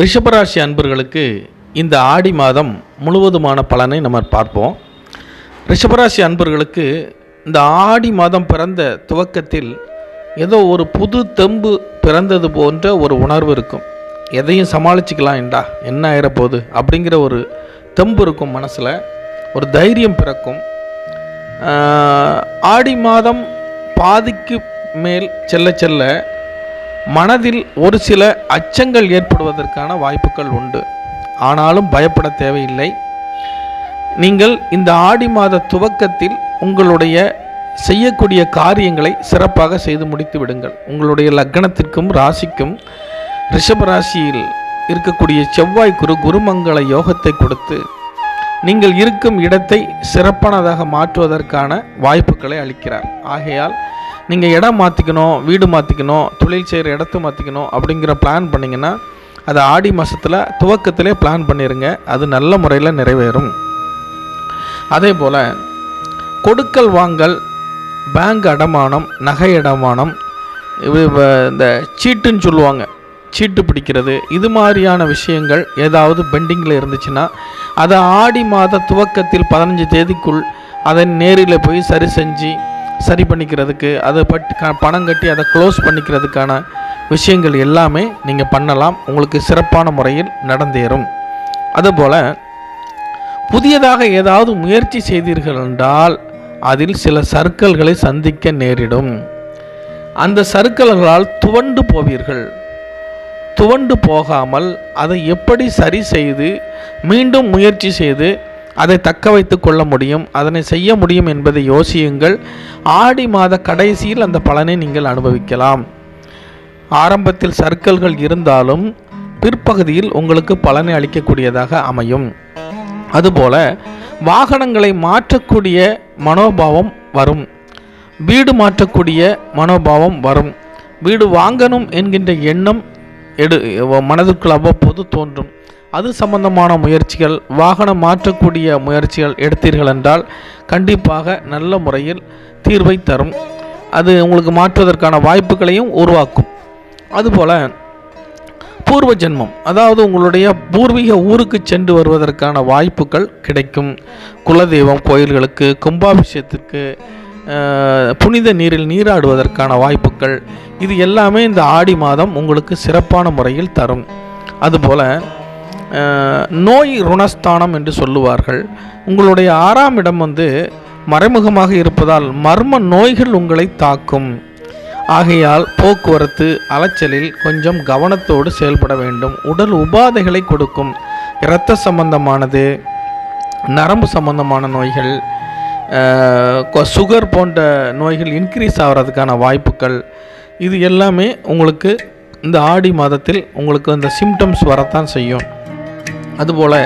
ரிஷபராசி அன்பர்களுக்கு இந்த ஆடி மாதம் முழுவதுமான பலனை நம்ம பார்ப்போம். ரிஷபராசி அன்பர்களுக்கு இந்த ஆடி மாதம் பிறந்த துவக்கத்தில் ஏதோ ஒரு புது தெம்பு பிறந்தது போன்ற ஒரு உணர்வு இருக்கும். எதையும் சமாளிச்சுக்கலாம் என்றா என்ன ஆயிரப்போகுது? அப்படிங்கிற ஒரு தெம்பு இருக்கும் மனசில். ஒரு தைரியம் பிறக்கும். ஆடி மாதம் பாதிக்கு மேல் செல்ல செல்ல மனதில் ஒரு சில அச்சங்கள் ஏற்படுவதற்கான வாய்ப்புகள் உண்டு. ஆனாலும் பயப்பட தேவையில்லை. நீங்கள் இந்த ஆடி மாத துவக்கத்தில் உங்களுடைய செய்யக்கூடிய காரியங்களை சிறப்பாக செய்து முடித்து விடுங்கள். உங்களுடைய லக்னத்திற்கும் ராசிக்கும் ரிஷப ராசியில் இருக்கக்கூடிய செவ்வாய் குரு குருமங்கள யோகத்தை கொடுத்து நீங்கள் இருக்கும் இடத்தை சிறப்பானதாக மாற்றுவதற்கான வாய்ப்புகளை அளிக்கிறார். ஆகையால் நீங்கள் இடம் மாற்றிக்கணும் வீடு மாற்றிக்கணும் தொழில் செய்கிற இடத்த மாற்றிக்கணும் அப்படிங்கிற பிளான் பண்ணிங்கன்னா அதை ஆடி மாதத்தில் துவக்கத்திலே பிளான் பண்ணிடுங்க அது நல்ல முறையில் நிறைவேறும். அதே போல் கொடுக்கல் வாங்கல் பேங்க் அடமானம் நகை அடமானம் இது இந்த சீட்டுன்னு சொல்லுவாங்க. சீட்டு பிடிக்கிறது இது மாதிரியான விஷயங்கள் ஏதாவது பெண்டிங்கில் இருந்துச்சுன்னா அதை ஆடி மாத துவக்கத்தில் பதினஞ்சு தேதிக்குள் அதை நேரில் போய் சரி செஞ்சு சரி பண்ணிக்கிறதுக்கு அதை பட் க பணம் கட்டி அதை க்ளோஸ் பண்ணிக்கிறதுக்கான விஷயங்கள் எல்லாமே நீங்கள் பண்ணலாம். உங்களுக்கு சிறப்பான முறையில் நடந்தேறும். அதுபோல் புதியதாக ஏதாவது முயற்சி செய்தீர்கள் என்றால் அதில் சில சர்க்கல்களை சந்திக்க நேரிடும். அந்த சர்க்கல்களால் துவண்டு போவீர்கள். துவண்டு போகாமல் அதை எப்படி சரி செய்து மீண்டும் முயற்சி செய்து அதை தக்க வைத்து கொள்ள முடியும். அதனை செய்ய முடியும் என்பதை யோசியுங்கள். ஆடி மாத கடைசியில் அந்த பலனை நீங்கள் அனுபவிக்கலாம். ஆரம்பத்தில் சர்க்கல்கள் இருந்தாலும் பிற்பகுதியில் உங்களுக்கு பலனை அளிக்கக்கூடியதாக அமையும். அதுபோல வாகனங்களை மாற்றக்கூடிய மனோபாவம் வரும். வீடு மாற்றக்கூடிய மனோபாவம் வரும். வீடு வாங்கணும் என்கின்ற எண்ணம் எடு மனதுக்குள் அவ்வப்போது தோன்றும். அது சம்பந்தமான முயற்சிகள் வாகனம் மாற்றக்கூடிய முயற்சிகள் எடுத்தீர்கள் என்றால் கண்டிப்பாக நல்ல முறையில் தீர்வை தரும். அது உங்களுக்கு மாற்றுவதற்கான வாய்ப்புகளையும் உருவாக்கும். அதுபோல் பூர்வ ஜென்மம் அதாவது உங்களுடைய பூர்வீக ஊருக்கு சென்று வருவதற்கான வாய்ப்புகள் கிடைக்கும். குலதெய்வம் கோயில்களுக்கு கும்பாபிஷேகத்திற்கு புனித நீரில் நீராடுவதற்கான வாய்ப்புகள். இது எல்லாமே இந்த ஆடி மாதம் உங்களுக்கு சிறப்பான முறையில் தரும். அதுபோல் நோய் ருணஸ்தானம் என்று சொல்லுவார்கள். உங்களுடைய ஆறாம் இடம் வந்து மறைமுகமாக இருப்பதால் மர்ம நோய்கள் உங்களை தாக்கும். ஆகையால் போக்குவரத்து அலைச்சலில் கொஞ்சம் கவனத்தோடு செயல்பட வேண்டும். உடல் உபாதைகளை கொடுக்கும். இரத்த சம்பந்தமானது நரம்பு சம்பந்தமான நோய்கள் சுகர் போன்ற நோய்கள் இன்க்ரீஸ் ஆகிறதுக்கான வாய்ப்புகள். இது எல்லாமே உங்களுக்கு இந்த ஆடி மாதத்தில் உங்களுக்கு அந்த சிம்டம்ஸ் வரத்தான் செய்யும். அதுபோல்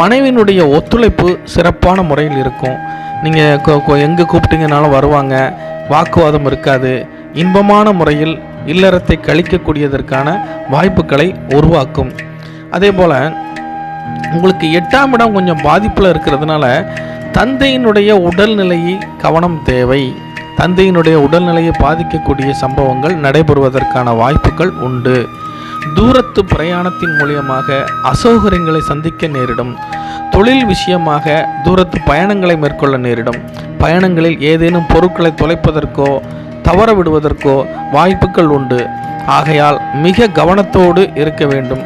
மனைவியினுடைய ஒத்துழைப்பு சிறப்பான முறையில் இருக்கும். நீங்கள் எங்கே கூப்பிட்டீங்கனாலும் வருவாங்க. வாக்குவாதம் இருக்காது. இன்பமான முறையில் இல்லறத்தை கழிக்கக்கூடியதற்கான வாய்ப்புகளை உருவாக்கும். அதே போல் உங்களுக்கு எட்டாம் இடம் கொஞ்சம் பாதிப்பில் இருக்கிறதுனால தந்தையினுடைய உடல்நிலையை கவனம் தேவை. தந்தையினுடைய உடல்நிலையை பாதிக்கக்கூடிய சம்பவங்கள் நடைபெறுவதற்கான வாய்ப்புகள் உண்டு. தூரத்து பிரயாணத்தின் மூலியமாக அசௌகரியங்களை சந்திக்க நேரிடும். தொழில் விஷயமாக தூரத்து பயணங்களை மேற்கொள்ள நேரிடும். பயணங்களில் ஏதேனும் பொருட்களை தொலைப்பதற்கோ தவற விடுவதற்கோ வாய்ப்புகள் உண்டு. ஆகையால் மிக கவனத்தோடு இருக்க வேண்டும்.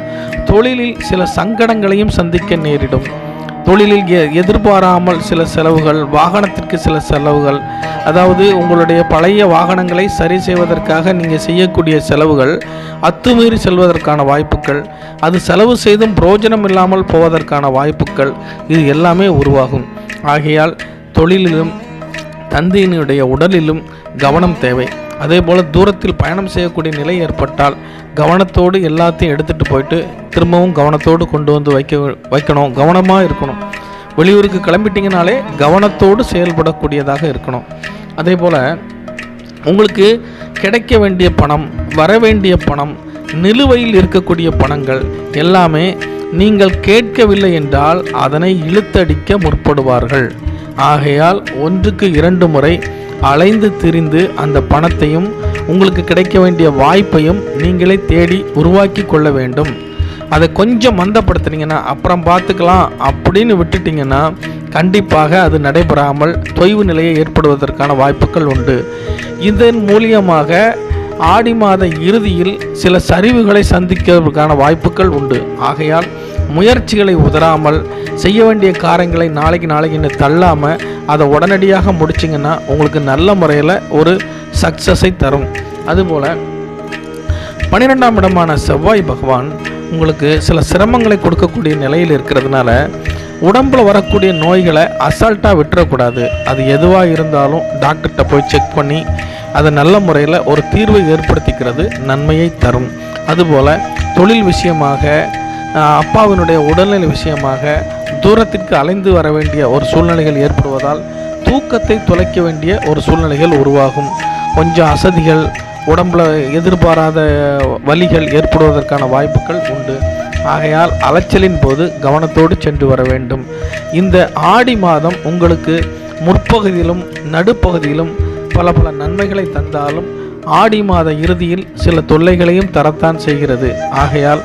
தொழிலில் சில சங்கடங்களையும் சந்திக்க நேரிடும். தொழிலில் எ- எதிர்பாராமல் சில செலவுகள் வாகனத்திற்கு சில செலவுகள் அதாவது உங்களுடைய பழைய வாகனங்களை சரி செய்வதற்காக நீங்கள் செய்யக்கூடிய செலவுகள் அத்துமீறி செல்வதற்கான வாய்ப்புகள் அது செலவு செய்தும் பிரோஜனம் இல்லாமல் போவதற்கான வாய்ப்புகள் இது எல்லாமே உருவாகும். ஆகையால் தொழிலிலும் தந்தையினுடைய உடலிலும் கவனம் தேவை. அதே போல் தூரத்தில் பயணம் செய்யக்கூடிய நிலை ஏற்பட்டால் கவனத்தோடு எல்லாத்தையும் எடுத்துகிட்டு போயிட்டு திரும்பவும் கவனத்தோடு கொண்டு வந்து வைக்க வைக்கணும். கவனமாக இருக்கணும். வெளியூருக்கு கிளம்பிட்டீங்கனாலே கவனத்தோடு செயல்படக்கூடியதாக இருக்கணும். அதே போல் உங்களுக்கு கிடைக்க வேண்டிய பணம் வர வேண்டிய பணம் நிலுவையில் இருக்கக்கூடிய பணங்கள் எல்லாமே நீங்கள் கேட்கவில்லை என்றால் அதனை இழுத்தடிக்க முற்படுவார்கள். ஆகையால் ஒன்றுக்கு இரண்டு முறை அலைந்து திரிந்து அந்த பணத்தையும் உங்களுக்கு கிடைக்க வேண்டிய வாய்ப்பையும் நீங்களே தேடி உருவாக்கி கொள்ள வேண்டும். அதை கொஞ்சம் மந்தப்படுத்துனீங்கன்னா அப்புறம் பார்த்துக்கலாம் அப்படின்னு விட்டுட்டிங்கன்னா கண்டிப்பாக அது நடைபெறாமல் தொய்வு நிலையை ஏற்படுவதற்கான வாய்ப்புகள் உண்டு. இதன் மூலியமாக ஆடி மாத இறுதியில் சில சரிவுகளை சந்திக்கிறதுக்கான வாய்ப்புகள் உண்டு. ஆகையால் முயற்சிகளை உதறாமல் செய்ய வேண்டிய காரியங்களை நாளைக்கு நாளைக்குன்னு தள்ளாமல் அதை உடனடியாக முடிச்சிங்கன்னா உங்களுக்கு நல்ல முறையில் ஒரு சக்ஸஸை தரும். அதுபோல் பன்னிரெண்டாம் இடமான செவ்வாய் பகவான் உங்களுக்கு சில சிரமங்களை கொடுக்கக்கூடிய நிலையில் இருக்கிறதுனால உடம்பில் வரக்கூடிய நோய்களை அசால்ட்டாக விட்டுறக்கூடாது. அது எதுவாக இருந்தாலும் டாக்டர்கிட்ட போய் செக் பண்ணி அதை நல்ல முறையில் ஒரு தீர்வை ஏற்படுத்திக்கிறது நன்மையை தரும். அதுபோல் தொழில் விஷயமாக அப்பாவினுடைய உடல்நிலை விஷயமாக தூரத்திற்கு அலைந்து வர வேண்டிய ஒரு சூழ்நிலைகள் ஏற்படுவதால் தூக்கத்தை தொலைக்க வேண்டிய ஒரு சூழ்நிலைகள் உருவாகும். கொஞ்சம் அசதிகள் உடம்புல எதிர்பாராத வலிகள் ஏற்படுவதற்கான வாய்ப்புகள் உண்டு. ஆகையால் அலைச்சலின் போது கவனத்தோடு சென்று வர வேண்டும். இந்த ஆடி மாதம் உங்களுக்கு முற்பகுதியிலும் நடுப்பகுதியிலும் பல பல நன்மைகளை தந்தாலும் ஆடி மாத இறுதியில் சில தொல்லைகளையும் தரத்தான் செய்கிறது. ஆகையால்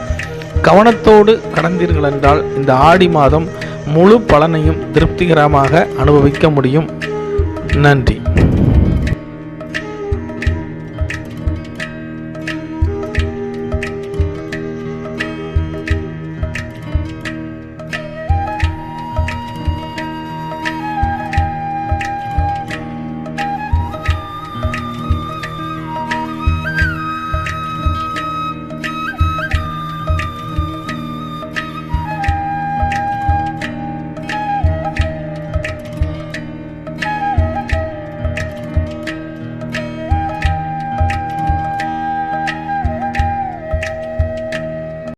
கவனத்தோடு கடந்தீர்கள் என்றால் இந்த ஆடி மாதம் முழு பலனையும் திருப்திகரமாக அனுபவிக்க முடியும். நன்றி.